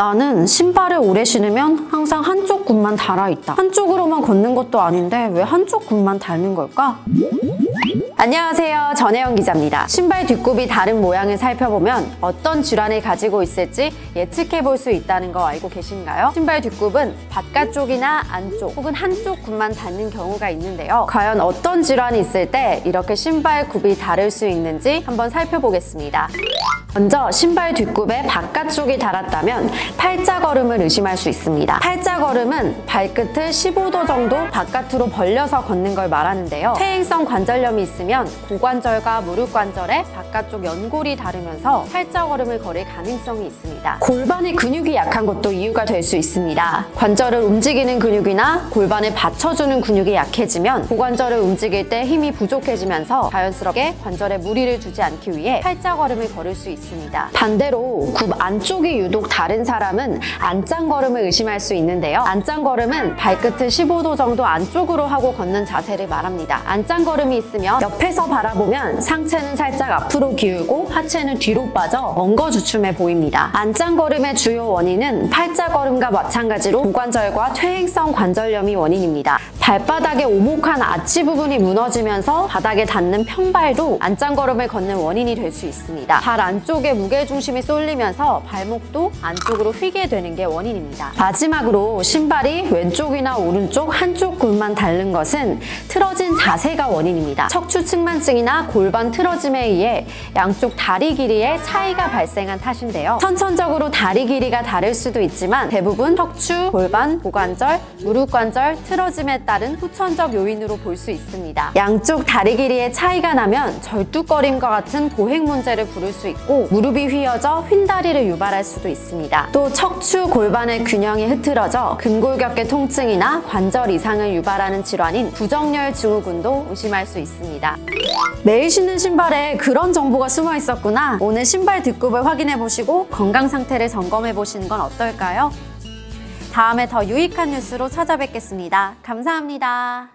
나는 신발을 오래 신으면 항상 한쪽 굽만 달아있다. 한쪽으로만 걷는 것도 아닌데 왜 한쪽 굽만 닳는 걸까? 안녕하세요. 전혜영 기자입니다. 신발 뒷굽이 다른 모양을 살펴보면 어떤 질환을 가지고 있을지 예측해 볼 수 있다는 거 알고 계신가요? 신발 뒷굽은 바깥쪽이나 안쪽 혹은 한쪽 굽만 닿는 경우가 있는데요. 과연 어떤 질환이 있을 때 이렇게 신발 굽이 다를 수 있는지 한번 살펴보겠습니다. 먼저 신발 뒷굽에 바깥쪽이 닳았다면 팔자걸음을 의심할 수 있습니다. 팔자걸음은 발끝을 15도 정도 바깥으로 벌려서 걷는 걸 말하는데요. 퇴행성 관절염이 있으면 고관절과 무릎 관절의 바깥쪽 연골이 다르면서 팔자걸음을 걸을 가능성이 있습니다. 골반의 근육이 약한 것도 이유가 될 수 있습니다. 관절을 움직이는 근육이나 골반을 받쳐주는 근육이 약해지면 고관절을 움직일 때 힘이 부족해지면서 자연스럽게 관절에 무리를 주지 않기 위해 팔자걸음을 걸을 수 있습니다. 반대로 굽 안쪽이 유독 다른 사람은 안짱걸음을 의심할 수 있는데요. 안짱걸음은 발끝을 15도 정도 안쪽으로 하고 걷는 자세를 말합니다. 안짱걸음이 있으면 옆에서 바라보면 상체는 살짝 앞으로 기울고 하체는 뒤로 빠져 엉거주춤해 보입니다. 안짱걸음의 주요 원인은 팔자걸음과 마찬가지로 고관절과 퇴행성 관절염이 원인입니다. 발바닥의 오목한 아치 부분이 무너지면서 바닥에 닿는 편발도 안짱걸음을 걷는 원인이 될 수 있습니다. 발 안쪽에 무게중심이 쏠리면서 발목도 안쪽으로 휘게 되는 게 원인입니다. 마지막으로 신발이 왼쪽이나 오른쪽 한쪽 굴만 닳는 것은 틀어진 자세가 원인입니다. 척추 측만증이나 골반 틀어짐에 의해 양쪽 다리 길이에 차이가 발생한 탓인데요. 선천적으로 다리 길이가 다를 수도 있지만 대부분 척추, 골반, 고관절, 무릎 관절 틀어짐에 따른 후천적 요인으로 볼 수 있습니다. 양쪽 다리 길이의 차이가 나면 절뚝거림과 같은 보행 문제를 부를 수 있고 무릎이 휘어져 휜다리를 유발할 수도 있습니다. 또 척추, 골반의 균형이 흐트러져 근골격계 통증이나 관절 이상을 유발하는 질환인 부정열 증후군도 의심할 수 있습니다. 매일 신는 신발에 그런 정보가 숨어 있었구나. 오늘 신발 뒷굽을 확인해 보시고 건강 상태를 점검해 보시는 건 어떨까요? 다음에 더 유익한 뉴스로 찾아뵙겠습니다. 감사합니다.